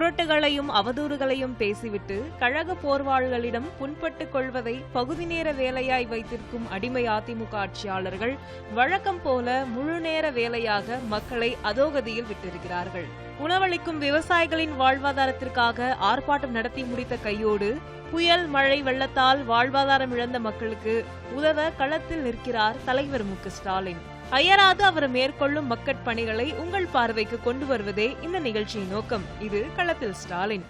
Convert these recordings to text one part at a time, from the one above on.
குரட்டுகளையும் அவதூறுகளையும் பேசிவிட்டு கழக போர்வாள்களிடம் புண்பட்டுக் கொள்வதை பகுதி நேர வேலையாய் வைத்திருக்கும் அடிமை அதிமுக ஆட்சியாளர்கள் வழக்கம் போல முழு நேர வேலையாக மக்களை அதோகதியில் விட்டிருக்கிறார்கள். உணவளிக்கும் விவசாயிகளின் வாழ்வாதாரத்திற்காக ஆர்ப்பாட்டம் நடத்தி முடித்த கையோடு புயல் மழை வெள்ளத்தால் வாழ்வாதாரம் இழந்த மக்களுக்கு உதவ களத்தில் நிற்கிறார் தலைவர் மு ஸ்டாலின். அயராது அவர் மேற்கொள்ளும் மக்கட் பணிகளை உங்கள் பார்வைக்கு கொண்டு வருவதே இந்த நிகழ்ச்சியின் நோக்கம். இது களத்தில் ஸ்டாலின்.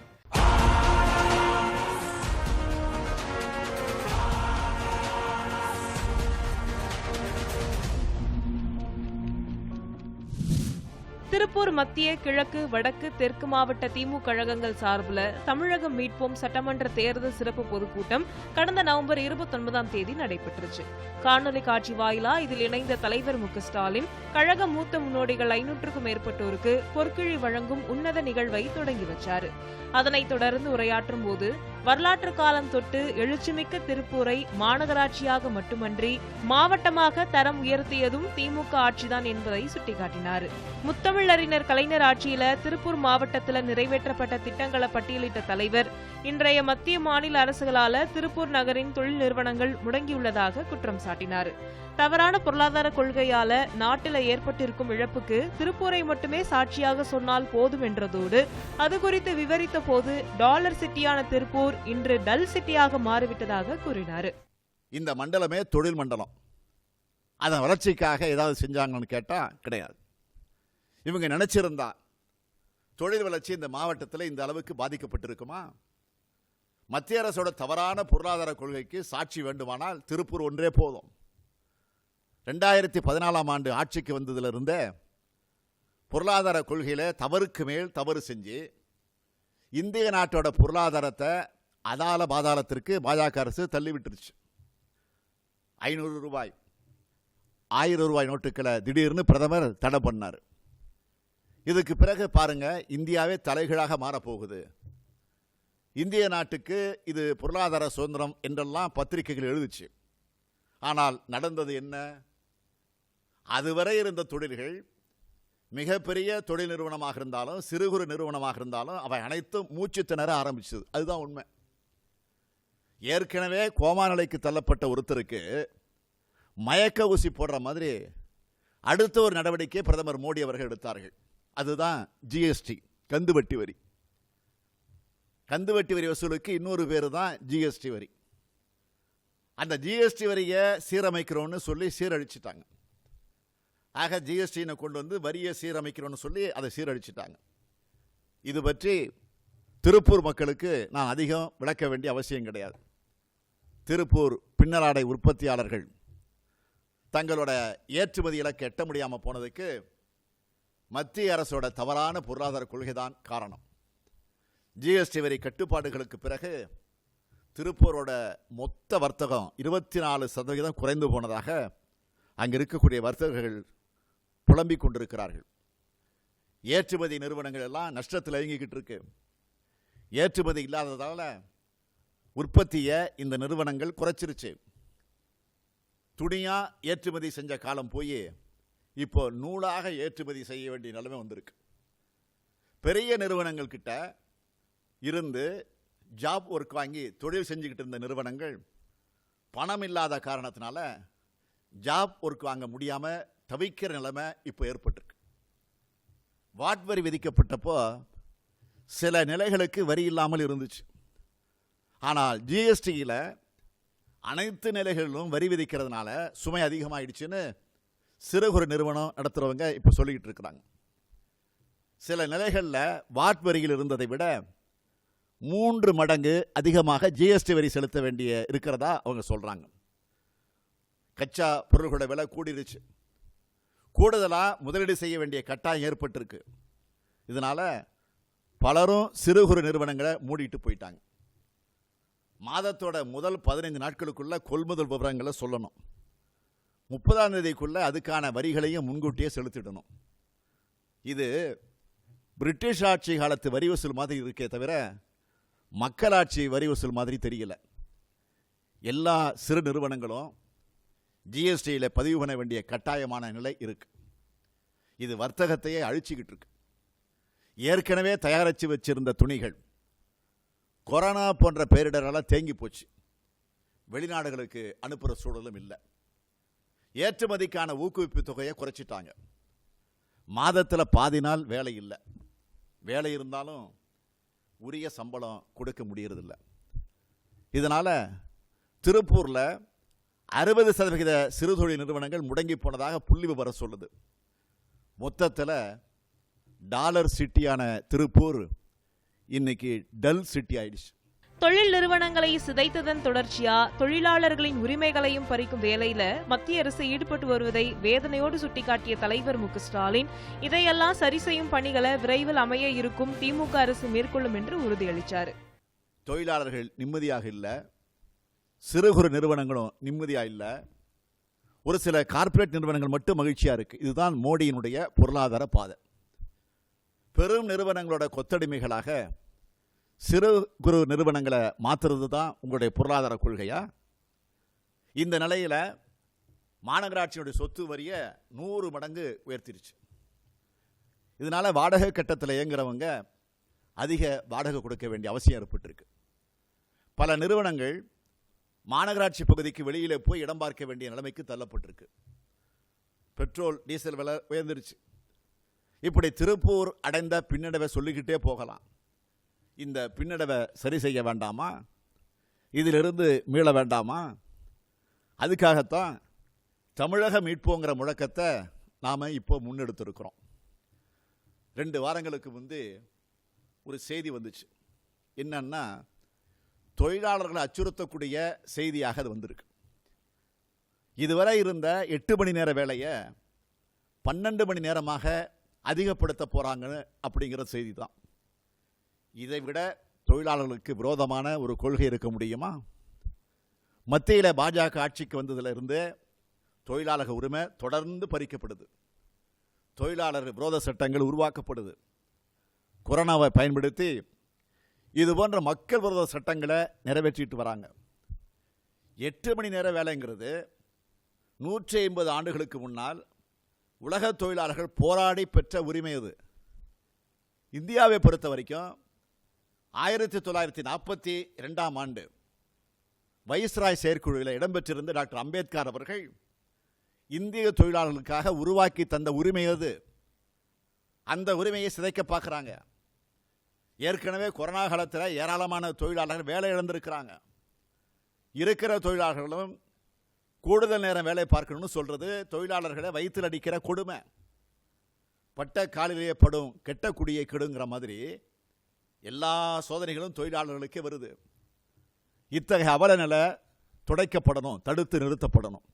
திருப்பூர் மத்திய கிழக்கு வடக்கு தெற்கு மாவட்ட திமுக கழகங்கள் சார்பில் தமிழகம் மீட்போம் சட்டமன்ற தேர்தல் சிறப்பு பொதுக்கூட்டம் கடந்த நவம்பர் இருபத்தி ஒன்பதாம் தேதி நடைபெற்றுச்சு காணொலி காட்சி வாயிலா இதில் இணைந்த தலைவர் மு ஸ்டாலின் கழக மூத்த முன்னோடிகள் ஐநூற்றுக்கும் மேற்பட்டோருக்கு பொற்கிழி வழங்கும் உன்னத நிகழ்வை தொடங்கி வச்சாரு. அதனைத் தொடர்ந்து உரையாற்றும் போது வரலாற்று காலம் தொட்டு எழுச்சிமிக்க திருப்பூரை மாநகராட்சியாக மட்டுமன்றி மாவட்டமாக தரம் உயர்த்தியதும் திமுக ஆட்சிதான் என்பதை சுட்டிக்காட்டினார். முத்தமிழறிஞர் கலைஞர் ஆட்சியில திருப்பூர் மாவட்டத்தில் நிறைவேற்றப்பட்ட திட்டங்களை பட்டியலிட்ட தலைவர் இன்றைய மத்திய மாநில அரசுகளால திருப்பூர் நகரின் தொழில் நிறுவனங்கள் முடங்கியுள்ளதாக குற்றம் சாட்டினார். தவறான பொருளாதார கொள்கையால நாட்டில ஏற்பட்டிருக்கும் இழப்புக்கு திருப்பூரை மட்டுமே சாட்சியாக சொன்னால் போதும் என்றதோடு அது குறித்து விவரித்த போது டாலர் சிட்டியான திருப்பூர் இன்று டல் சிட்டியாக மாறிவிட்டதாக கூறினார். இந்த மண்டலமே தொழில் மண்டலம். அதன் வளர்ச்சிக்காக ஏதாவது செஞ்சாங்கன்னு கேட்டால் கிடையாது. இவங்க நினைச்சிருந்தா தொழில் வளர்ச்சி இந்த மாவட்டத்தில் இந்த அளவுக்கு பாதிக்கப்பட்டிருக்குமா? மத்திய அரசோட தவறான பொருளாதார கொள்கைக்கு சாட்சி வேண்டுமானால் திருப்பூர் ஒன்றே போதும். ரெண்டாயிரத்தி பதினாலாம் ஆண்டு ஆட்சிக்கு வந்ததிலிருந்தே பொருளாதார கொள்கையில் தவறுக்கு மேல் தவறு செஞ்சு இந்திய நாட்டோட பொருளாதாரத்தை அதால பாதாளத்திற்கு பாஜக அரசு தள்ளிவிட்டுருச்சு. ஐநூறு ரூபாய் ஆயிரம் ரூபாய் நோட்டுக்களை திடீர்னு பிரதமர் தடை பண்ணார். இதுக்கு பிறகு பாருங்க இந்தியாவே தலைகீழாக மாறப்போகுது. இந்திய நாட்டுக்கு இது பொருளாதார சுதந்திரம் என்றெல்லாம் பத்திரிகைகள் எழுதுச்சு. ஆனால் நடந்தது என்ன? அதுவரை இருந்த தொழில்கள் மிகப்பெரிய தொழில் நிறுவனமாக இருந்தாலும் சிறு குறு நிறுவனமாக இருந்தாலும் அவை அனைத்தும் மூச்சு திணற ஆரம்பிச்சது. அதுதான் உண்மை. ஏற்கனவே கோமா நிலைக்கு தள்ளப்பட்ட ஒருத்தருக்கு மயக்க ஊசி போடுற மாதிரி அடுத்த ஒரு நடவடிக்கை பிரதமர் மோடி அவர்கள் எடுத்தார்கள். அதுதான் ஜிஎஸ்டி கந்துவட்டி வரி. கந்துவட்டி வரி வசூலுக்கு இன்னொரு பேர் தான் ஜிஎஸ்டி வரி. அந்த ஜிஎஸ்டி வரியை சீரமைக்கிறோன்னு சொல்லி சீரழிச்சிட்டாங்க. ஆக ஜிஎஸ்டினை கொண்டு வந்து வரியை சீரமைக்கிறோன்னு சொல்லி அதை சீரழிச்சிட்டாங்க. இது பற்றி திருப்பூர் மக்களுக்கு நான் அதிகம் விளக்க வேண்டிய அவசியம் கிடையாது. திருப்பூர் பின்னலாடை உற்பத்தியாளர்கள் தங்களோட ஏற்றுமதி இலக்கு எட்ட முடியாமல் போனதுக்கு மத்திய அரசோட தவறான பொருளாதார கொள்கை தான் காரணம் ஜிஎஸ்டி வரி கட்டுப்பாடுகளுக்கு பிறகு திருப்பூரோட மொத்த வர்த்தகம் இருபத்தி நாலு சதவீதம் குறைந்து போனதாக அங்கே இருக்கக்கூடிய வர்த்தகர்கள் புலம்பிக் கொண்டிருக்கிறார்கள். ஏற்றுமதி நிறுவனங்கள் எல்லாம் நஷ்டத்தில் இயங்கிக்கிட்டு இருக்கு. ஏற்றுமதி இல்லாததால் உற்பத்தியை இந்த நிறுவனங்கள் குறைச்சிருச்சு. துணியாக ஏற்றுமதி செஞ்ச காலம் போய் இப்போ நூலாக ஏற்றுமதி செய்ய வேண்டிய நிலைமை வந்திருக்கு. பெரிய நிறுவனங்கள் கிட்ட இருந்து ஜாப் ஒர்க் வாங்கி தொழில் செஞ்சுக்கிட்டு இருந்த நிறுவனங்கள் பணம் இல்லாத காரணத்தினால ஜாப் ஒர்க் வாங்க முடியாமல் தவிக்கிற நிலைமை இப்போ ஏற்பட்டிருக்கு. வாட் வரி விதிக்கப்பட்டப்போ சில நிலைகளுக்கு வரி இல்லாமல் இருந்துச்சு. ஆனால் ஜிஎஸ்டியில் அனைத்து நிலைகளிலும் வரி விதிக்கிறதுனால சுமை அதிகமாயிடுச்சுன்னு சிறு குறு நிறுவனம் நடத்துகிறவங்க இப்போ சொல்லிக்கிட்டு இருக்கிறாங்க. சில நிலைகளில் வாட் வரியில் இருந்ததை விட மூன்று மடங்கு அதிகமாக ஜிஎஸ்டி வரி செலுத்த வேண்டிய இருக்கிறதா அவங்க சொல்கிறாங்க கச்சா பொருள்களோட விலை கூடிருச்சு. கூடுதலாக முதலீடு செய்ய வேண்டிய கட்டாயம் ஏற்பட்டிருக்கு. இதனால் பலரும் சிறு குறு நிறுவனங்களை மூடிட்டு போயிட்டாங்க. மாதத்தோட முதல் பதினைந்து நாட்களுக்குள்ளே கொள்முதல் விவரங்களை சொல்லணும். முப்பதாம் தேதிக்குள்ளே அதுக்கான வரிகளையும் முன்கூட்டியே செலுத்திடணும். இது பிரிட்டிஷ் ஆட்சி காலத்து வரி வசூல் மாதிரி இருக்கே தவிர மக்களாட்சி வரி வசூல் மாதிரி தெரியல. எல்லா சிறு நிறுவனங்களும் ஜிஎஸ்டியில் பதிவு பண்ண வேண்டிய கட்டாயமான நிலை இருக்குது இது வர்த்தகத்தையே அழிச்சிக்கிட்டு இருக்கு. ஏற்கனவே தயாரித்து வச்சிருந்த துணிகள் கொரோனா போன்ற பேரிடரால் தேங்கி போச்சு. வெளிநாடுகளுக்கு அனுப்புகிற சூழலும் இல்லை. ஏற்றுமதிக்கான ஊக்குவிப்பு தொகையை குறைச்சிட்டாங்க. மாதத்தில் பாதி நாள் வேலை இல்லை. வேலை இருந்தாலும் உரிய சம்பளம் கொடுக்க முடியறதில்ல. இதனால் திருப்பூரில் அறுபது சதவிகித சிறுதொழில் நிறுவனங்கள் முடங்கி போனதாக புள்ளி விவரம் சொல்லுது. மொத்தத்தில் டாலர் சிட்டியான திருப்பூர் இன்னைக்கு டல் சிட்டி ஆயிடுச்சு. தொழில் நிறுவனங்களை சிதைத்ததன் தொடர்ச்சியா தொழிலாளர்களின் உரிமைகளையும் பறிக்கும் வேலையில மத்திய அரசு ஈடுபட்டு வருவதை வேதனையோடு சுட்டிக்காட்டிய தலைவர் மு ஸ்டாலின் இதையெல்லாம் சரி செய்யும் பணிகளை விரைவில் அமைய இருக்கும் திமுக அரசு மேற்கொள்ளும் என்று உறுதியளித்தார் தொழிலாளர்கள் நிம்மதியாக இல்லை. சிறு குறு நிறுவனங்களும் நிம்மதியாக இல்லை. ஒரு சில கார்ப்பரேட் நிறுவனங்கள் மட்டும் மகிழ்ச்சியாக இருக்குது இதுதான் மோடியினுடைய பொருளாதார பாதை. பெரும் நிறுவனங்களோட கொத்தடிமைகளாக சிறு குறு நிறுவனங்களை மாற்றுறது தான் உங்களுடைய பொருளாதார கொள்கையா? இந்த நிலையில் மாநகராட்சியுடைய சொத்து வரியை நூறு மடங்கு உயர்த்திருச்சு. இதனால் வாடகை கட்டத்தில் இயங்குறவங்க அதிக வாடகை கொடுக்க வேண்டிய அவசியம் ஏற்பட்டிருக்கு. பல நிறுவனங்கள் மாநகராட்சி பகுதிக்கு வெளியிலே போய் இடம் பார்க்க வேண்டிய நிலைமைக்கு தள்ளப்பட்டிருக்கு. பெட்ரோல் டீசல் விலை உயர்ந்துருச்சு. இப்படி திருப்பூர் அடைந்த பின்னடைவை சொல்லிக்கிட்டே போகலாம். இந்த பின்னடைவை சரி செய்ய வேண்டாமா? இதிலிருந்து மீள வேண்டாமா? அதுக்காகத்தான் தமிழக மீட்போங்கிற முழக்கத்தை நாம் இப்போ முன்னெடுத்திருக்கிறோம். ரெண்டு வாரங்களுக்கு முந்து ஒரு செய்தி வந்துச்சு. என்னன்னா தொழிலாளர்களை அச்சுறுத்தக்கூடிய செய்தியாக அது வந்திருக்கு. இதுவரை இருந்த எட்டு மணி நேர வேலையை பன்னெண்டு மணி நேரமாக அதிகப்படுத்த போகிறாங்கன்னு அப்படிங்கிற செய்தி தான். இதை விட தொழிலாளர்களுக்கு விரோதமான ஒரு கொள்கை இருக்க முடியுமா? மத்தியில் பாஜக ஆட்சிக்கு வந்ததிலிருந்து தொழிலாளர் உரிமை தொடர்ந்து பறிக்கப்படுது. தொழிலாளர் விரோத சட்டங்கள் உருவாக்கப்படுது. கொரோனாவை பயன்படுத்தி இது போன்ற மக்கள் விரோத சட்டங்களை நிறைவேற்றிட்டு வராங்க. எட்டு மணி நேர வேலைங்கிறது நூற்றி ஐம்பது ஆண்டுகளுக்கு முன்னால் உலக தொழிலாளர்கள் போராடி பெற்ற உரிமை அது. இந்தியாவை பொறுத்த வரைக்கும் ஆயிரத்தி தொள்ளாயிரத்தி நாற்பத்தி ரெண்டாம் ஆண்டு வைஸ்ராய் செயற்குழுவில் இடம்பெற்றிருந்த டாக்டர் அம்பேத்கர் அவர்கள் இந்திய தொழிலாளர்களுக்காக உருவாக்கி தந்த உரிமை அது. அந்த உரிமையை சிதைக்க பார்க்குறாங்க. ஏற்கனவே கொரோனா காலத்தில் ஏராளமான தொழிலாளர்கள் வேலை இழந்திருக்கிறாங்க. இருக்கிற தொழிலாளர்களும் கூடுதல் நேரம் வேலை பார்க்கணும்னு சொல்கிறது தொழிலாளர்களை வயிற்றில் அடிக்கிற கொடுமை. பட்ட காலிலேயே படும் கெட்ட குடியை கெடுங்கிற மாதிரி எல்லா சோதனைகளும் தொழிலாளர்களுக்கே வருது. இத்தகைய அவல நிலை துடைக்கப்படணும் தடுத்து நிறுத்தப்படணும்.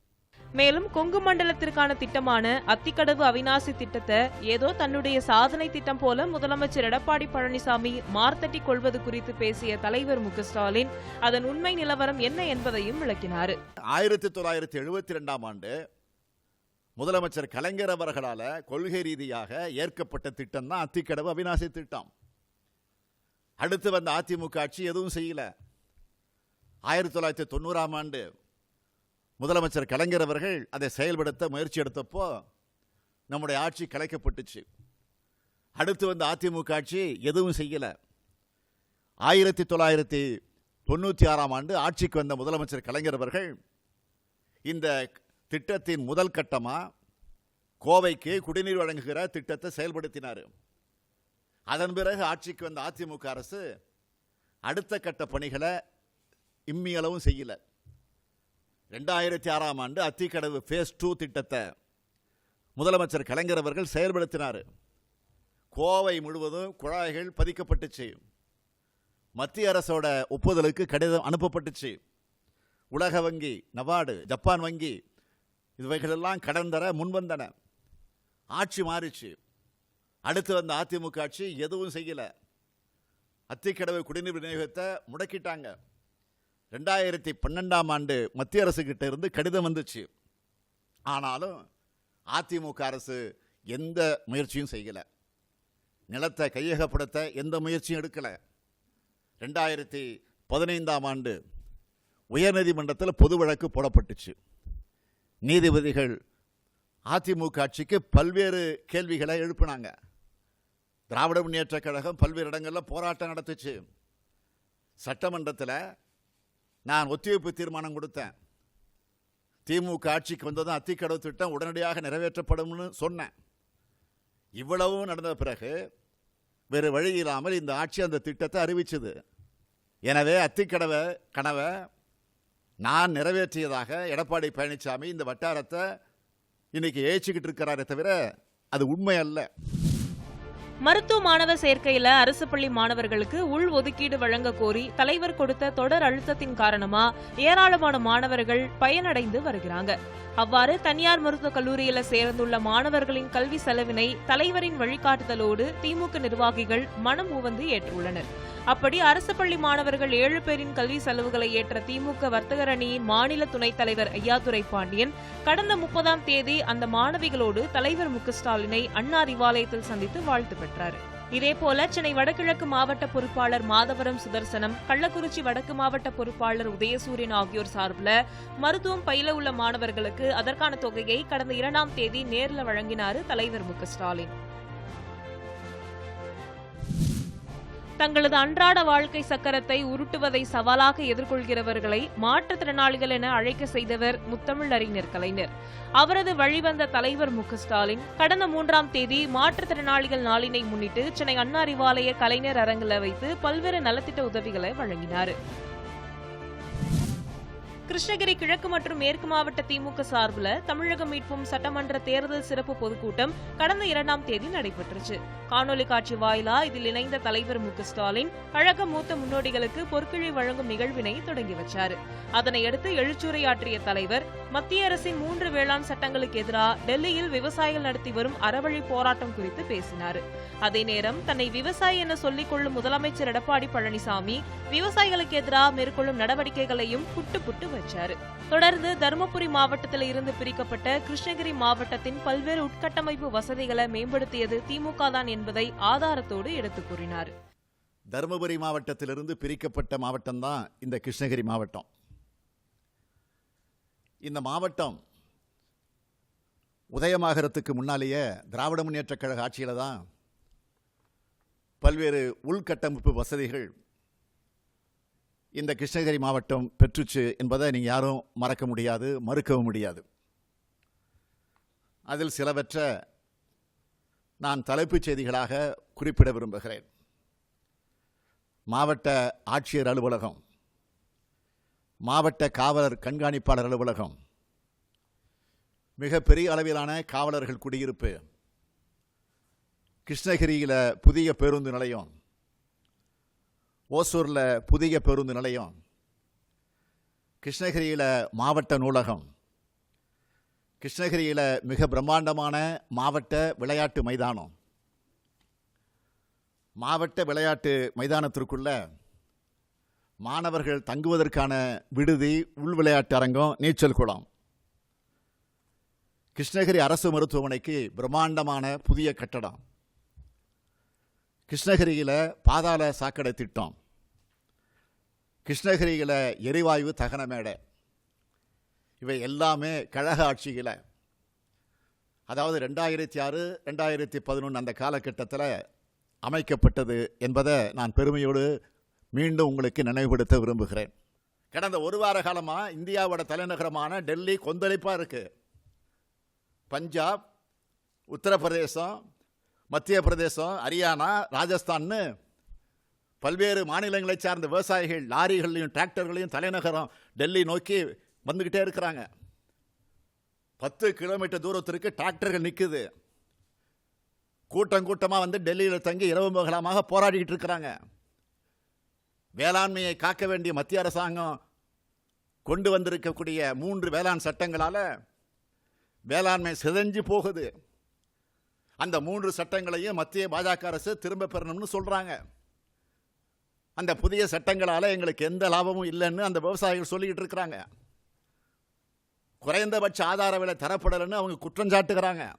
மேலும் கொங்கு மண்டலத்திற்கான திட்டமான அத்திக்கடவு அவிநாசி திட்டத்தை ஏதோ தன்னுடைய சாதனை திட்டம் போல முதலமைச்சர் எடப்பாடி பழனிசாமி மார்த்தட்டி கொள்வது குறித்து பேசிய தலைவர் மு ஸ்டாலின் அதன் உண்மை நிலவரம் என்ன என்பதையும் விளக்கினார். ஆயிரத்தி தொள்ளாயிரத்தி எழுபத்தி ரெண்டாம் ஆண்டு முதலமைச்சர் கலைஞர் அவர்களால் கொள்கை ரீதியாக ஏற்கப்பட்ட திட்டம் தான் அத்திக்கடவு அவிநாசி திட்டம். அடுத்து வந்த அதிமுக ஆட்சி எதுவும் செய்யல. ஆயிரத்தி தொள்ளாயிரத்தி தொண்ணூறாம் ஆண்டு முதலமைச்சர் கலைஞர் அவர்கள் அதை செயல்படுத்த முயற்சி எடுத்தப்போ நம்முடைய ஆட்சி கலைக்கப்பட்டுச்சு. அடுத்து வந்த அதிமுக ஆட்சி எதுவும் செய்யலை. ஆயிரத்தி தொள்ளாயிரத்தி தொண்ணூற்றி ஆறாம் ஆண்டு ஆட்சிக்கு வந்த முதலமைச்சர் கலைஞர் அவர்கள் இந்த திட்டத்தின் முதல் கட்டமாக கோவைக்கு குடிநீர் வழங்குகிற திட்டத்தை செயல்படுத்தினார். அதன் பிறகு ஆட்சிக்கு வந்த அதிமுக அரசு அடுத்த கட்ட பணிகளை இம்மியளவும் செய்யல. ரெண்டாயிரத்தி ஆறாம் ஆண்டு அத்திக்கடவு ஃபேஸ் டூ திட்டத்தை முதலமைச்சர் கலைஞர் அவர்கள் செயல்படுத்தினார். கோவை முழுவதும் குழாய்கள் பதிக்கப்பட்டுச்சு. மத்திய அரசோட ஒப்புதலுக்கு கடிதம் அனுப்பப்பட்டுச்சு. உலக வங்கி நபார்டு ஜப்பான் வங்கி இவைகளெல்லாம் கடன் தர முன்வந்தன. ஆட்சி மாறிச்சு. அடுத்து வந்த அதிமுக ஆட்சி எதுவும் செய்யலை. அத்திக்கடவு குடிநீர் விநியோகத்தை முடக்கிட்டாங்க. ரெண்டாயிரத்தி பன்னெண்டாம் ஆண்டு மத்திய அரசுக்கிட்ட இருந்து கடிதம் வந்துச்சு. ஆனாலும் அதிமுக அரசு எந்த முயற்சியும் செய்யலை. நிலத்தை கையகப்படுத்த எந்த முயற்சியும் எடுக்கலை. ரெண்டாயிரத்தி பதினைந்தாம் ஆண்டு உயர்நீதிமன்றத்தில் பொது வழக்கு போடப்பட்டுச்சு. நீதிபதிகள் அதிமுக ஆட்சிக்கு பல்வேறு கேள்விகளை எழுப்பினாங்க. திராவிட முன்னேற்றக் கழகம் பல்வேறு இடங்களில் போராட்டம் நடத்துச்சு. சட்டமன்றத்தில் நான் ஒத்திவைப்பு தீர்மானம் கொடுத்தேன். திமுக ஆட்சிக்கு வந்ததும் அத்திக்கடவு திட்டம் உடனடியாக நிறைவேற்றப்படும்னு சொன்னேன். இவ்வளவும் நடந்த பிறகு வேறு வழி இல்லாமல் இந்த ஆட்சி அந்த திட்டத்தை அறிவிச்சது. எனவே அத்திக்கடவை கனவை நான் நிறைவேற்றியதாக எடப்பாடி பழனிசாமி இந்த வட்டாரத்தை இன்னைக்கு ஏச்சிக்கிட்டு இருக்கிறாரே தவிர அது உண்மை அல்ல மருத்துவ மாணவர் சேர்க்கையில அரசு பள்ளி மாணவர்களுக்கு உள் ஒதுக்கீடு வழங்க கோரி தலைவர் கொடுத்த தொடர் அழுத்தத்தின் காரணமா ஏராளமான மாணவர்கள் பயனடைந்து வருகிறாங்க. அவ்வாறு தனியார் மருத்துவக் கல்லூரியில சேர்ந்துள்ள மாணவர்களின் கல்வி செலவினை தலைவரின் வழிகாட்டுதலோடு திமுக நிர்வாகிகள் மனம் உவந்து ஏற்றுள்ளனர். அப்படி அரசு பள்ளி மாணவர்கள் ஏழு பேரின் கல்வி செலவுகளை ஏற்ற திமுக வர்த்தகர் அணியின் மாநில துணைத் தலைவர் ஐயாதுரை பாண்டியன் கடந்த முப்பதாம் தேதி அந்த மாணவிகளோடு தலைவர் மு ஸ்டாலினை அண்ணா அறிவாலயத்தில் சந்தித்து வாழ்த்து பெற்றார். இதேபோல சென்னை வடகிழக்கு மாவட்ட பொறுப்பாளர் மாதவரம் சுதர்சனம் கள்ளக்குறிச்சி வடக்கு மாவட்ட பொறுப்பாளர் உதயசூரியன் ஆகியோர் சார்பில் மருத்துவம் பயில உள்ள மாணவர்களுக்கு அதற்கான தொகையை கடந்த இரண்டாம் தேதி நேரில் வழங்கினார் தலைவர் மு ஸ்டாலின். தங்களது அன்றாட வாழ்க்கை சக்கரத்தை உருட்டுவதை சவாலாக எதிர்கொள்கிறவர்களை மாற்றுத்திறனாளிகள் என அழைக்க செய்தவர் முத்தமிழ் அறிஞர் கலைஞர். அவரது வழிவந்த தலைவர் மு ஸ்டாலின் கடந்த மூன்றாம் தேதி மாற்றுத்திறனாளிகள் நாளினை முன்னிட்டு சென்னை அண்ணா அறிவாலய கலைஞர் அரங்கில் வைத்து பல்வேறு நலத்திட்ட உதவிகளை வழங்கினார். கிருஷ்ணகிரி கிழக்கு மற்றும் மேற்கு மாவட்ட திமுக சார்பில் தமிழக மீட்பும் சட்டமன்ற தேர்தல் சிறப்பு பொதுக்கூட்டம் கடந்த இரண்டாம் தேதி நடைபெற்றுச்சு. காணொலி காட்சி வாயிலா இதில் இணைந்த தலைவர் மு ஸ்டாலின் கழக மூத்த முன்னோடிகளுக்கு பொற்கிழி வழங்கும் நிகழ்வினை தொடங்கி வச்சார். அதனையடுத்து எழுச்சுரையாற்றிய தலைவர் மத்திய அரசின் மூன்று வேளாண் சட்டங்களுக்கு எதிராக டெல்லியில் விவசாயிகள் நடத்தி வரும் அறவழி போராட்டம் குறித்து பேசினார். அதே நேரம் தன்னை விவசாயி என சொல்லிக் கொள்ளும் முதலமைச்சர் எடப்பாடி பழனிசாமி விவசாயிகளுக்கு எதிராக மேற்கொள்ளும் நடவடிக்கைகளையும் புட்டு புட்டு வச்சாரு தொடர்ந்து தருமபுரி மாவட்டத்தில் இருந்து பிரிக்கப்பட்ட கிருஷ்ணகிரி மாவட்டத்தின் பல்வேறு உட்கட்டமைப்பு வசதிகளை மேம்படுத்தியது திமுக தான் என்பதை ஆதாரத்தோடு எடுத்துக் கூறினார். தருமபுரி மாவட்டத்திலிருந்து பிரிக்கப்பட்ட மாவட்டம்தான் இந்த கிருஷ்ணகிரி மாவட்டம். இந்த மாவட்டம் உதயமாகறதுக்கு முன்னாலேயே திராவிட முன்னேற்றக் கழக ஆட்சியில் தான் பல்வேறு உள்கட்டமைப்பு வசதிகள் இந்த கிருஷ்ணகிரி மாவட்டம் பெற்றுச்சு என்பதை நீங்கள் யாரும் மறக்க முடியாது மறுக்கவும் முடியாது. அதில் சிலவற்றை நான் தலைப்புச் செய்திகளாக குறிப்பிட விரும்புகிறேன். மாவட்ட ஆட்சியர் அலுவலகம் மாவட்ட காவலர் கண்காணிப்பாளர் அலுவலகம் மிக பெரிய அளவிலான காவலர்கள் குடியிருப்பு கிருஷ்ணகிரியில் புதிய பேருந்து நிலையம் ஓசூரில் புதிய பேருந்து நிலையம் கிருஷ்ணகிரியில் மாவட்ட நூலகம் கிருஷ்ணகிரியில் மிக பிரம்மாண்டமான மாவட்ட விளையாட்டு மைதானம். மாவட்ட விளையாட்டு மைதானத்திற்குள்ள மாணவர்கள் தங்குவதற்கான விடுதி உள் விளையாட்டு அரங்கம் நீச்சல் குளம். கிருஷ்ணகிரி அரசு மருத்துவமனைக்கு பிரம்மாண்டமான புதிய கட்டடம். கிருஷ்ணகிரியில் பாதாள சாக்கடை திட்டம். கிருஷ்ணகிரியில் எரிவாயு தகன மேடை. இவை எல்லாமே கழக ஆட்சியில். அதாவது ரெண்டாயிரத்தி ஆறு ரெண்டாயிரத்தி பதினொன்று அந்த காலகட்டத்தில் அமைக்கப்பட்டது என்பதை நான் பெருமையோடு மீண்டும் உங்களுக்கு நினைவுபடுத்த விரும்புகிறேன். கடந்த ஒரு வார காலமாக இந்தியாவோட தலைநகரமான டெல்லி கொந்தளிப்பாக இருக்குது பஞ்சாப் உத்தரப்பிரதேசம் மத்திய பிரதேசம் ஹரியானா ராஜஸ்தான்னு பல்வேறு மாநிலங்களை சார்ந்த விவசாயிகள் லாரிகள்லையும் டிராக்டர்களையும் தலைநகரம் டெல்லி நோக்கி வந்துக்கிட்டே இருக்கிறாங்க. பத்து கிலோமீட்டர் தூரத்திற்கு டிராக்டர்கள் நிற்குது கூட்டம் கூட்டமாக வந்து டெல்லியில் தங்கி இரவு மகளமாக போராடிக்கிட்டு இருக்கிறாங்க. வேளாண்மையை காக்க வேண்டிய மத்திய அரசாங்கம் கொண்டு வந்திருக்கக்கூடிய மூன்று வேளாண் சட்டங்களால் வேளாண்மை சிதைஞ்சு போகுது. அந்த மூன்று சட்டங்களையும் மத்திய பாஜக அரசு திரும்ப பெறணும்னு சொல்கிறாங்க அந்த புதிய சட்டங்களால் எங்களுக்கு எந்த லாபமும் இல்லைன்னு அந்த விவசாயிகள் சொல்லிக்கிட்டு இருக்கிறாங்க. குறைந்தபட்ச ஆதார விலை தரப்படலைன்னு அவங்க குற்றம் சாட்டுகிறாங்க.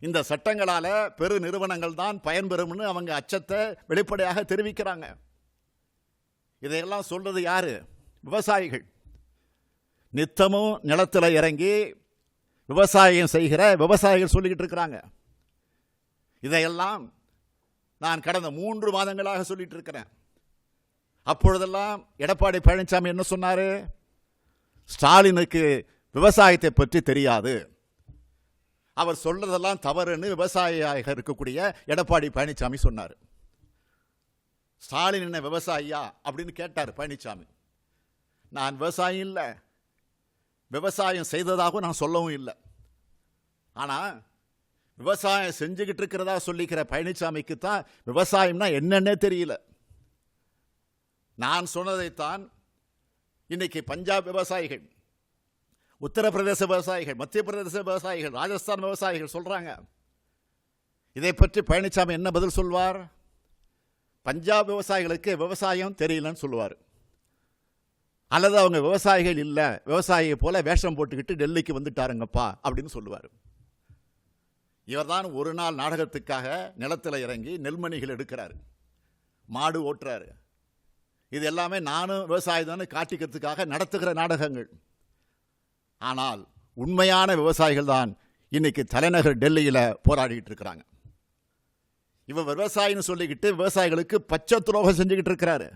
இந்த சட்டங்களால் பெரு நிறுவனங்கள் தான் பயன்பெறும்னு அவங்க அச்சத்தை வெளிப்படையாக தெரிவிக்கிறாங்க. இதையெல்லாம் சொல்கிறது யார்? விவசாயிகள். நித்தமும் நிலத்தில் இறங்கி விவசாயம் செய்கிற விவசாயிகள் சொல்லிக்கிட்டு இருக்கிறாங்க. இதையெல்லாம் நான் கடந்த மூன்று மாதங்களாக சொல்லிட்டு இருக்கிறேன். அப்பொழுதெல்லாம் எடப்பாடி பழனிசாமி என்ன சொன்னார்? ஸ்டாலினுக்கு விவசாயத்தை பற்றி தெரியாது. அவர் சொல்றதெல்லாம் தவறுன்னு விவசாயியாக இருக்கக்கூடிய எடப்பாடி பழனிசாமி சொன்னார். ஸ்டாலின் என்ன விவசாயியா? அப்படின்னு கேட்டார் பழனிசாமி. நான் விவசாயி இல்லை. விவசாயம் செய்ததாகவும் நான் சொல்லவும் இல்லை. ஆனால் விவசாயம் செஞ்சுக்கிட்டு இருக்கிறதா சொல்லிக்கிற பழனிசாமிக்கு தான் விவசாயம்னா என்னன்னே தெரியல. நான் சொன்னதைத்தான் இன்னைக்கு பஞ்சாப் விவசாயிகள் உத்தரப்பிரதேச விவசாயிகள் மத்திய பிரதேச விவசாயிகள் ராஜஸ்தான் விவசாயிகள் சொல்கிறாங்க இதை பற்றி பழனிசாமி என்ன பதில் சொல்வார்? பஞ்சாப் விவசாயிகளுக்கு விவசாயம் தெரியலன்னு சொல்லுவார். அல்லது அவங்க விவசாயிகள் இல்லை விவசாயியை போல வேஷம் போட்டுக்கிட்டு டெல்லிக்கு வந்துட்டாருங்கப்பா அப்படின்னு சொல்லுவார். இவர் தான் ஒரு நாள் நாடகத்துக்காக நிலத்தில் இறங்கி நெல்மணிகள் எடுக்கிறாரு. மாடு ஓட்டுறாரு. இது எல்லாமே நானும் விவசாயி தானே காட்டிக்கிறதுக்காக நடத்துகிற நாடகங்கள். ஆனால் உண்மையான விவசாயிகள் தான் இன்னைக்கு தலைநகர் டெல்லியில் போராடிக்கிட்டு இருக்கிறாங்க. இவன் விவசாயின்னு சொல்லிக்கிட்டு விவசாயிகளுக்கு பச்சை துரோகம் செஞ்சுக்கிட்டு இருக்கிறாரு.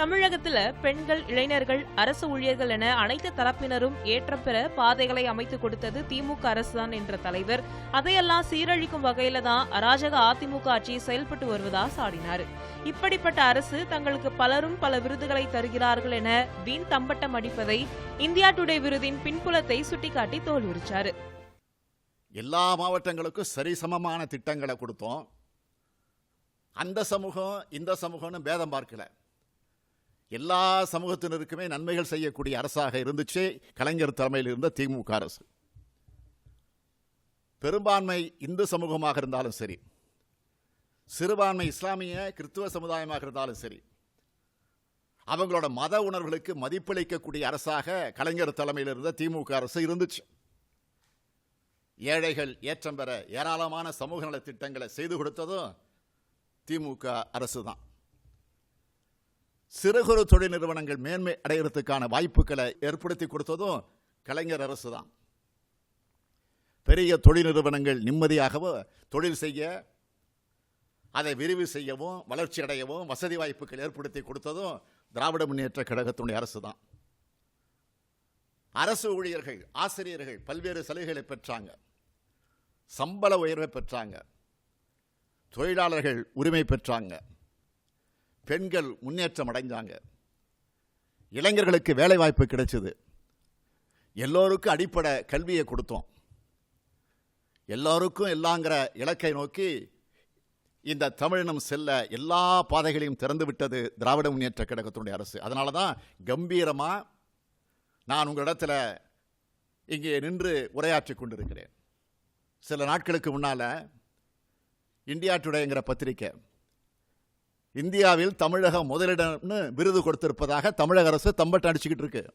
தமிழகத்தில் பெண்கள் இளைஞர்கள் அரசு ஊழியர்கள் என அனைத்து தரப்பினரும் ஏற்றப்பெற பாதைகளை அமைத்து கொடுத்தது திமுக அரசுதான் என்ற தலைவர். அதையெல்லாம் சீரழிக்கும் வகையில தான் அராஜக அதிமுக ஆட்சி செயல்பட்டு வருவதா சாடினார். இப்படிப்பட்ட அரசு தங்களுக்கு பலரும் பல விருதுகளை தருகிறார்கள் என வீண் தம்பட்டம் அடிப்பதை இந்தியா டுடே விருதின் பின்புலத்தை சுட்டிக்காட்டி தோல் உரிச்சாரு எல்லா மாவட்டங்களுக்கும் சரிசமமான திட்டங்களை கொடுத்தோம். அந்த சமூகம் இந்த சமூகம்னு பேதம் பார்க்கல. எல்லா சமூகத்தினருக்குமே நன்மைகள் செய்யக்கூடிய அரசாக இருந்துச்சு. கலைஞர் தலைமையில் இருந்த திமுக அரசு. பெரும்பான்மை இந்து சமூகமாக இருந்தாலும் சரி சிறுபான்மை இஸ்லாமிய கிறிஸ்துவ சமுதாயமாக இருந்தாலும் சரி அவங்களோட மத உணர்வுகளுக்கு மதிப்பளிக்கக்கூடிய அரசாக கலைஞர் தலைமையில் இருந்த திமுக அரசு இருந்துச்சு. ஏழைகள் ஏற்றம் பெற ஏராளமான சமூக நலத்திட்டங்களை செய்து கொடுத்ததும் திமுக அரசு தான் சிறு குறு தொழில் நிறுவனங்கள் மேன்மை அடைகிறதுக்கான வாய்ப்புகளை ஏற்படுத்தி கொடுத்ததும் கலைஞர் அரசு தான். பெரிய தொழில் நிறுவனங்கள் நிம்மதியாகவோ தொழில் செய்ய அதை விரிவு செய்யவும் வளர்ச்சி அடையவும் வசதி வாய்ப்புகள் ஏற்படுத்தி கொடுத்ததும் திராவிட முன்னேற்ற கழகத்தினுடைய அரசு தான். அரசு ஊழியர்கள் ஆசிரியர்கள் பல்வேறு சலுகைகளை பெற்றாங்க. சம்பள உயர்வை பெற்றாங்க. தொழிலாளர்கள் உரிமை பெற்றாங்க. பெண்கள் முன்னேற்றம் அடைஞ்சாங்க. இளைஞர்களுக்கு வேலைவாய்ப்பு கிடைச்சது. எல்லோருக்கும் அடிப்படை கல்வியை கொடுத்தோம். எல்லோருக்கும் எல்லாங்கிற இலக்கை நோக்கி இந்த தமிழினம் செல்ல எல்லா பாதைகளையும் திறந்து விட்டது திராவிட முன்னேற்ற கழகத்தினுடைய அரசு. அதனால தான் கம்பீரமாக நான் உங்களிடத்தில் இங்கே நின்று உரையாற்றி கொண்டிருக்கிறேன். சில நாட்களுக்கு முன்னால் இந்தியா டுடேங்கிற பத்திரிக்கை இந்தியாவில் தமிழகம் முதலிடம்னு விருது கொடுத்திருப்பதாக தமிழக அரசு தம்பட்டு அடிச்சுக்கிட்டு இருக்கு.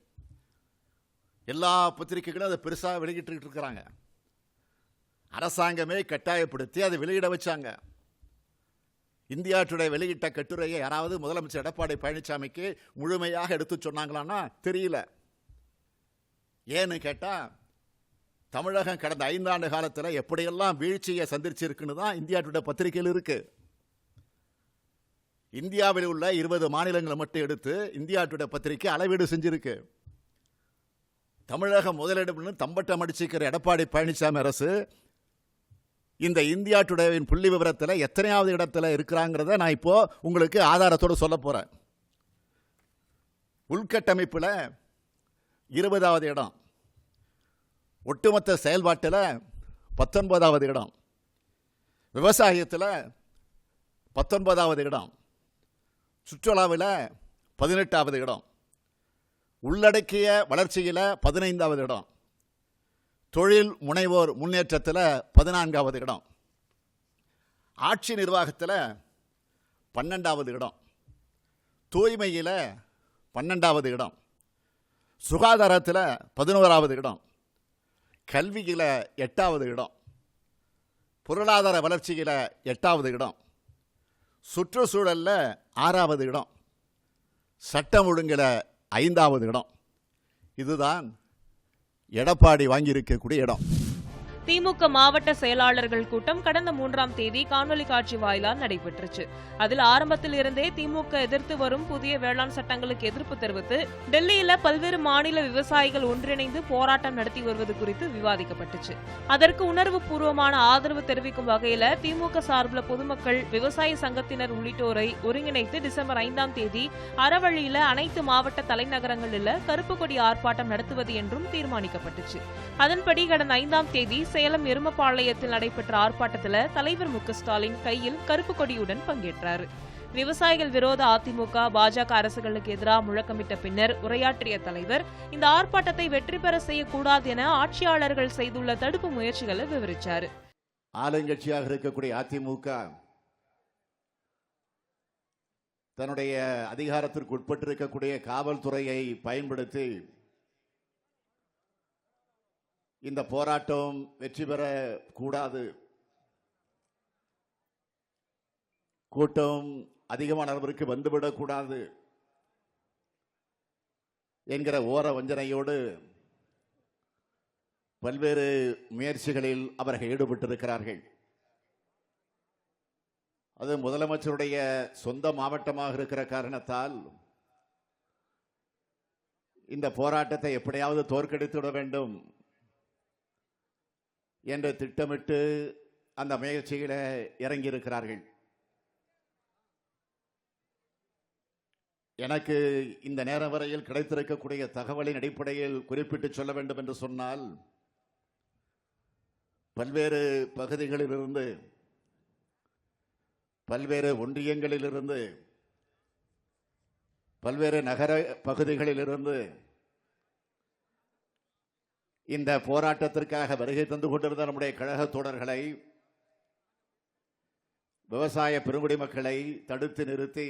எல்லா பத்திரிகைகளும் அதை பெருசாக வெளியிட்டு இருக்கிறாங்க. அரசாங்கமே கட்டாயப்படுத்தி அதை வெளியிட வச்சாங்க. இந்தியா டுடே வெளியிட்ட கட்டுரையை யாராவது முதலமைச்சர் எடப்பாடி பழனிசாமிக்கு முழுமையாக எடுத்து சொன்னாங்களான்னா தெரியல. ஏன்னு கேட்டால் தமிழகம் கடந்த ஐந்தாண்டு காலத்தில் எப்படியெல்லாம் வீழ்ச்சியை சந்திச்சிருக்குன்னு தான் இந்தியா டுடே பத்திரிகையில் இருக்கு. இந்தியாவில் உள்ள இருபது மாநிலங்களை மட்டும் எடுத்து இந்தியா டுடே பத்திரிகை அளவீடு செஞ்சிருக்கு. தமிழகம் முதலிடம்னு தம்பட்டம் அடிச்சுக்கிற எடப்பாடி பழனிசாமி அரசு இந்த இந்தியா டுடேவின் புள்ளி விவரத்தில் எத்தனையாவது இடத்துல இருக்கிறாங்கிறத நான் இப்போ உங்களுக்கு ஆதாரத்தோடு சொல்ல போகிறேன் உள்கட்டமைப்பில் இருபதாவது இடம். ஒட்டுமொத்த செயல்பாட்டில் பத்தொன்பதாவது இடம். விவசாயத்தில் பத்தொன்பதாவது இடம். சுற்றுலாவில் பதினெட்டாவது இடம். உள்ளடக்கிய வளர்ச்சியில் பதினைந்தாவது இடம். தொழில் முனைவோர் முன்னேற்றத்தில் பதினான்காவது இடம். ஆட்சி நிர்வாகத்தில் பன்னெண்டாவது இடம். தூய்மையில் பன்னெண்டாவது இடம். சுகாதாரத்தில் பதினோராவது இடம். கல்வியில் எட்டாவது இடம். பொருளாதார வளர்ச்சியில் எட்டாவது இடம். சுற்றுச்சூழலில் ஆறாவது இடம். சட்டம் ஒழுங்கில் ஐந்தாவது இடம். இதுதான் எடப்பாடி வாங்கியிருக்கக்கூடிய இடம். திமுக மாவட்ட செயலாளர்கள் கூட்டம் கடந்த மூன்றாம் தேதி காணொலி காட்சி வாயிலாக நடைபெற்றுச்சு. அதில் ஆரம்பத்தில் இருந்தே திமுக எதிர்த்து வரும் புதிய வேளாண் சட்டங்களுக்கு எதிர்ப்பு தெரிவித்து டெல்லியில பல்வேறு மாநில விவசாயிகள் ஒன்றிணைந்து போராட்டம் நடத்தி வருவது குறித்து விவாதிக்கப்பட்டுச்சு. அதற்கு உணர்வு பூர்வமான ஆதரவு தெரிவிக்கும் வகையில திமுக சார்பில் பொதுமக்கள் விவசாய சங்கத்தினர் உள்ளிட்டோரை ஒருங்கிணைத்து டிசம்பர் ஐந்தாம் தேதி அறவழியில அனைத்து மாவட்ட தலைநகரங்களில் கருப்பு கொடி ஆர்ப்பாட்டம் நடத்துவது என்றும் தீர்மானிக்கப்பட்டுச்சு. அதன்படி கடந்த ஐந்தாம் தேதி சேலம் எருமப்பாளையத்தில் நடைபெற்ற ஆர்ப்பாட்டத்தில் தலைவர் மு ஸ்டாலின் கையில் கருப்பு கொடியுடன் பங்கேற்றார். விவசாயிகள் விரோத அதிமுக பாஜக அரசுகளுக்கு எதிராக முழக்கமிட்ட பின்னர் உரையாற்றிய தலைவர் இந்த ஆர்ப்பாட்டத்தை வெற்றி பெற செய்யக்கூடாது என ஆட்சியாளர்கள் செய்துள்ள தடுப்பு முயற்சிகளை விவரித்தார் ஆளுங்கட்சியாக இருக்கக்கூடிய அதிமுக தன்னுடைய அதிகாரத்திற்கு உட்பட்டிருக்கக்கூடிய காவல்துறையை பயன்படுத்தி இந்த போராட்டம் வெற்றி பெற கூடாது. கூட்டம் அதிகமான அளவிற்கு வந்துவிடக்கூடாது என்கிற ஓர வஞ்சனையோடு பல்வேறு முயற்சிகளில் அவர்கள் ஈடுபட்டிருக்கிறார்கள். அது முதலமைச்சருடைய சொந்த மாவட்டமாக இருக்கிற காரணத்தால் இந்த போராட்டத்தை எப்படியாவது தோற்கடித்து விட வேண்டும். என்று திட்டமிட்டு அந்த முயற்சியில் இறங்கியிருக்கிறார்கள். எனக்கு இந்த நேரம் வரையில் கிடைத்திருக்கக்கூடிய தகவலின் அடிப்படையில் குறிப்பிட்டு சொல்ல வேண்டும் என்று சொன்னால் பல்வேறு பகுதிகளிலிருந்து பல்வேறு ஒன்றியங்களிலிருந்து பல்வேறு நகர பகுதிகளிலிருந்து இந்த போராட்டத்திற்காக வருகை தந்து கொண்டிருந்த நம்முடைய கழக தோழர்களை விவசாய பெருங்குடி மக்களை தடுத்து நிறுத்தி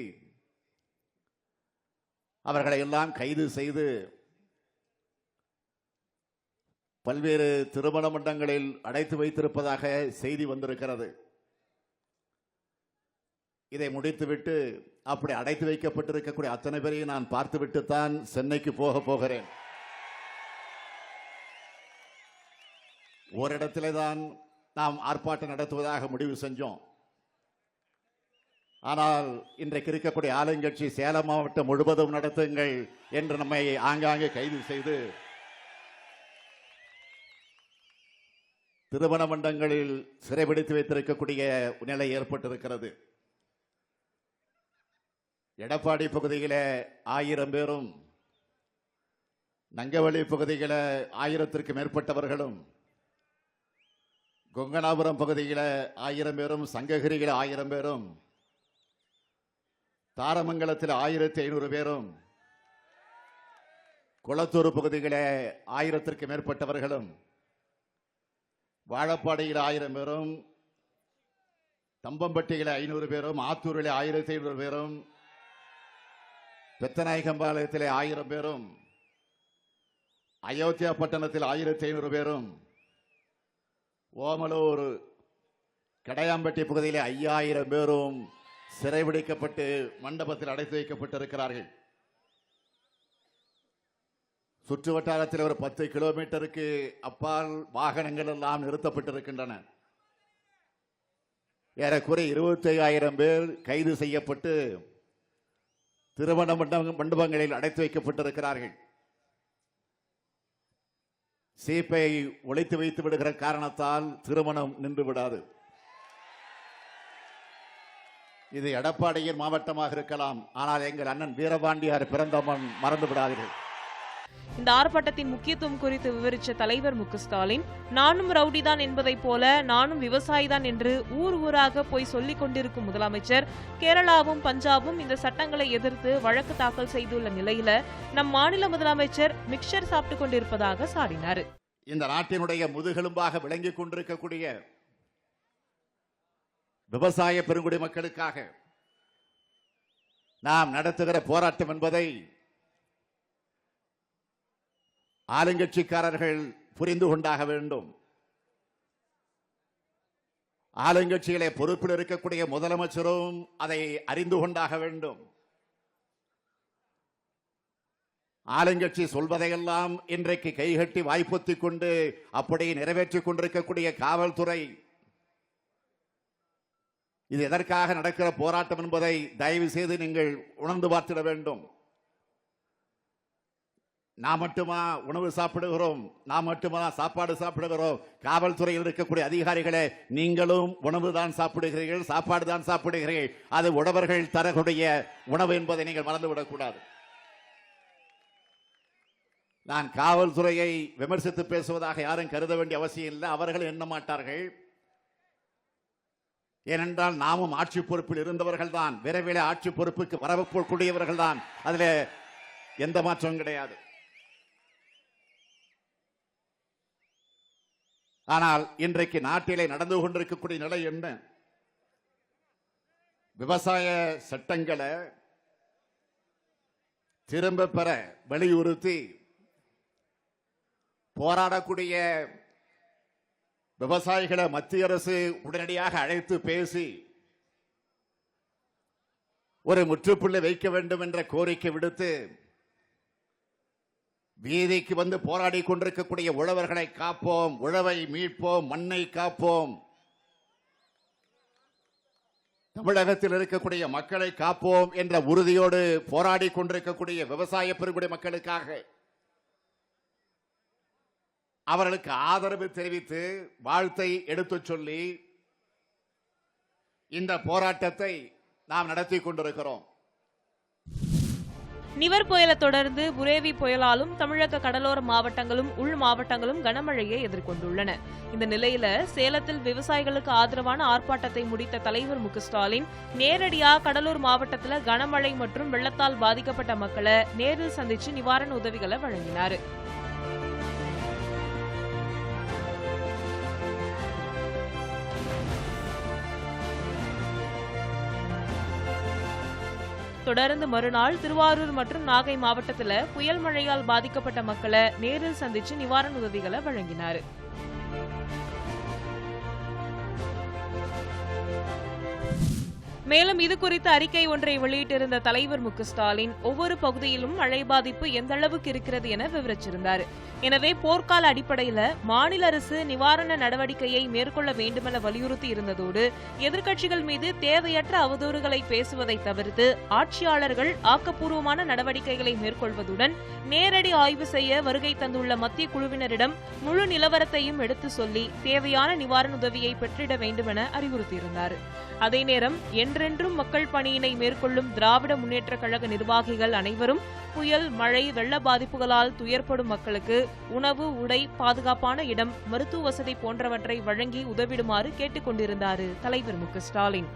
அவர்களை எல்லாம் கைது செய்து பல்வேறு திருமண மண்டங்களில் அடைத்து வைத்திருப்பதாக செய்தி வந்திருக்கிறது. இதை முடித்துவிட்டு அப்படி அடைத்து வைக்கப்பட்டிருக்கக்கூடிய அத்தனை பேரையும் நான் பார்த்துவிட்டுத்தான் சென்னைக்கு போக போகிறேன். ஓரிடத்திலே தான் நாம் ஆர்ப்பாட்டம் நடத்துவதாக முடிவு செஞ்சோம். ஆனால் இன்றைக்கு இருக்கக்கூடிய ஆளுங்கட்சி சேலம் மாவட்டம் முழுவதும் நடத்துங்கள் என்று நம்மை ஆங்காங்கே கைது செய்து திருமண மண்டங்களில் சிறைபிடித்து வைத்திருக்கக்கூடிய நிலை ஏற்பட்டிருக்கிறது. எடப்பாடி பகுதியில் ஆயிரம் பேரும் நங்கவழி பகுதியில ஆயிரத்திற்கு மேற்பட்டவர்களும் கொங்கனாபுரம் பகுதியில் ஆயிரம் பேரும் சங்ககிரியில் ஆயிரம் பேரும் தாரமங்கலத்தில் ஆயிரத்தி ஐநூறு பேரும் குளத்தூர் பகுதிகளே ஆயிரத்திற்கு மேற்பட்டவர்களும் வாழப்பாடியில் ஆயிரம் பேரும் தம்பம்பட்டியில் ஐநூறு பேரும் ஆத்தூரில் ஆயிரத்தி ஐநூறு பேரும் பெத்தநாயகம்பாளையத்தில் ஆயிரம் பேரும் அயோத்தியா பட்டணத்தில் ஆயிரத்தி ஐநூறு பேரும் ஓமலூர் கடையாம்பட்டி பகுதியில் ஐயாயிரம் பேரும் சிறைபிடிக்கப்பட்டு மண்டபத்தில் அடைத்து வைக்கப்பட்டிருக்கிறார்கள். சுற்று வட்டாரத்தில் ஒரு பத்து கிலோமீட்டருக்கு அப்பால் வாகனங்கள் எல்லாம் நிறுத்தப்பட்டிருக்கின்றன. ஏறக்குறை இருபத்தி ஐயாயிரம் பேர் கைது செய்யப்பட்டு திருமண மண்டபங்களில் அடைத்து வைக்கப்பட்டிருக்கிறார்கள். சீப்பை ஒழித்து வைத்து விடுகிற காரணத்தால் திருமணம் நின்று விடாது. இது எடப்பாடியின் மாவட்டமாக இருக்கலாம். ஆனால் எங்கள் அண்ணன் வீரபாண்டியார் பிறந்தவன் மறந்து விடாதீர்கள். இந்த ஆர்ப்பாட்டத்தின் முக்கியத்துவம் குறித்து விவரித்த தலைவர் மு ஸ்டாலின் நானும் ரவுடிதான் என்பதைப் போல நானும் விவசாயிதான் என்று ஊர் ஊராக போய் சொல்லிக் கொண்டிருக்கும் முதலமைச்சர் கேரளாவும் பஞ்சாபும் இந்த சட்டங்களை எதிர்த்து வழக்கு தாக்கல் செய்துள்ள நிலையில நம் மாநில முதலமைச்சர் மிக்சர் சாப்பிட்டுக் கொண்டிருப்பதாக சாடினார். இந்த நாட்டினுடைய முதுகெலும்பாக விளங்கிக் கொண்டிருக்கக்கூடிய விவசாய பெருங்குடி மக்களுக்காக நாம் நடத்துகிற போராட்டம் என்பதை ஆளுங்கட்சிக்காரர்கள் புரிந்து கொண்டாக வேண்டும். ஆளுங்கட்சிகளை பொறுப்பில் இருக்கக்கூடிய முதலமைச்சரும் அதை அறிந்து கொண்டாக வேண்டும். ஆளுங்கட்சி சொல்வதையெல்லாம் இன்றைக்கு கைகட்டி வாய்ப்பொத்திக் கொண்டு அப்படியே நிறைவேற்றிக் கொண்டிருக்கக்கூடிய காவல்துறை. இது எதற்காக நடக்கிற போராட்டம் என்பதை தயவு செய்து நீங்கள் உணர்ந்து பார்த்திட வேண்டும். நாம் மட்டுமா உணவு சாப்பிடுகிறோம்? நாம் மட்டுமா சாப்பாடு சாப்பிடுகிறோம்? காவல்துறையில் இருக்கக்கூடிய அதிகாரிகளே நீங்களும் உணவு தான் சாப்பிடுகிறீர்கள் சாப்பாடு தான் சாப்பிடுகிறீர்கள். அது உழவர்கள் தரக்கூடிய உணவு என்பதை நீங்கள் மறந்துவிடக்கூடாது நான் காவல்துறையை விமர்சித்து பேசுவதாக யாரும் கருத வேண்டிய அவசியம் இல்லை. அவர்கள் எண்ண மாட்டார்கள். ஏனென்றால் நாமும் ஆட்சி பொறுப்பில் இருந்தவர்கள் தான் விரைவில் ஆட்சி பொறுப்புக்கு வரவக்கூடியவர்கள் தான் அதில் எந்த மாற்றமும் கிடையாது. ஆனால் இன்றைக்கு நாட்டிலே நடந்து கொண்டிருக்கக்கூடிய நிலை என்ன? விவசாய சட்டங்களை திரும்ப பெற வலியுறுத்தி போராடக்கூடிய விவசாயிகளை மத்திய அரசு உடனடியாக அழைத்து பேசி ஒரு முற்றுப்புள்ளி வைக்க வேண்டும் என்ற கோரிக்கை விடுத்து வீதிக்கு வந்து போராடி கொண்டிருக்கக்கூடிய உழவர்களை காப்போம் உழவை மீட்போம் மண்ணை காப்போம். தமிழகத்தில் இருக்கக்கூடிய மக்களை காப்போம் என்ற உறுதியோடு போராடி கொண்டிருக்கக்கூடிய விவசாய பெருங்குடி மக்களுக்காக அவர்களுக்கு ஆதரவு தெரிவித்து வாழ்த்தை எடுத்துச் சொல்லி இந்த போராட்டத்தை நாம் நடத்தி கொண்டிருக்கிறோம். நிவர் புயலை தொடர்ந்து புரேவி புயலாலும் தமிழக கடலோர மாவட்டங்களும் உள் மாவட்டங்களும் கனமழையை எதிர்கொண்டுள்ளன. இந்த நிலையில சேலத்தில் விவசாயிகளுக்கு ஆதரவான ஆர்ப்பாட்டத்தை முடித்த தலைவர் மு ஸ்டாலின் நேரடியா கடலூர் மாவட்டத்தில் கனமழை மற்றும் வெள்ளத்தால் பாதிக்கப்பட்ட மக்களை நேரில் சந்திச்சு நிவாரண உதவிகளை வழங்கினார். தொடர்ந்து மறுநாள் திருவாரூர் மற்றும் நாகை மாவட்டத்துல புயல் மழையால் பாதிக்கப்பட்ட மக்களை நேரில் சந்திச்சு நிவாரண உதவிகளை வழங்கினார். மேலும் இதுகுறித்து அறிக்கை ஒன்றை வெளியிட்டிருந்த தலைவர் மு ஸ்டாலின் ஒவ்வொரு பகுதியிலும் மழை பாதிப்பு எந்த அளவுக்கு இருக்கிறது என விவரிச்சிருந்தார். எனவே போர்க்கால அடிப்படையில மாநில அரசு நிவாரண நடவடிக்கையை மேற்கொள்ள வேண்டுமென வலியுறுத்தி இருந்ததோடு எதிர்க்கட்சிகள் மீது தேவையற்ற அவதூறுகளை பேசுவதை தவிர்த்து ஆட்சியாளர்கள் ஆக்கப்பூர்வமான நடவடிக்கைகளை மேற்கொள்வதுடன் நேரடி ஆய்வு செய்ய வருகை தந்துள்ள மத்திய குழுவினரிடம் முழு நிலவரத்தையும் எடுத்து சொல்லி தேவையான நிவாரண உதவியை பெற்றிட வேண்டுமென அறிவுறுத்தியிருந்தார். அதே நேரம் என் என்றென்றும் மக்கள் பணியினை மேற்கொள்ளும் திராவிட முன்னேற்றக் கழக நிர்வாகிகள் அனைவரும் புயல் மழை வெள்ள பாதிப்புகளால் துயர்படும் மக்களுக்கு உணவு உடை பாதுகாப்பான இடம் மருத்துவ வசதி போன்றவற்றை வழங்கி உதவிடுமாறு கேட்டுக் கொண்டிருந்தார் தலைவர் மு க ஸ்டாலின்.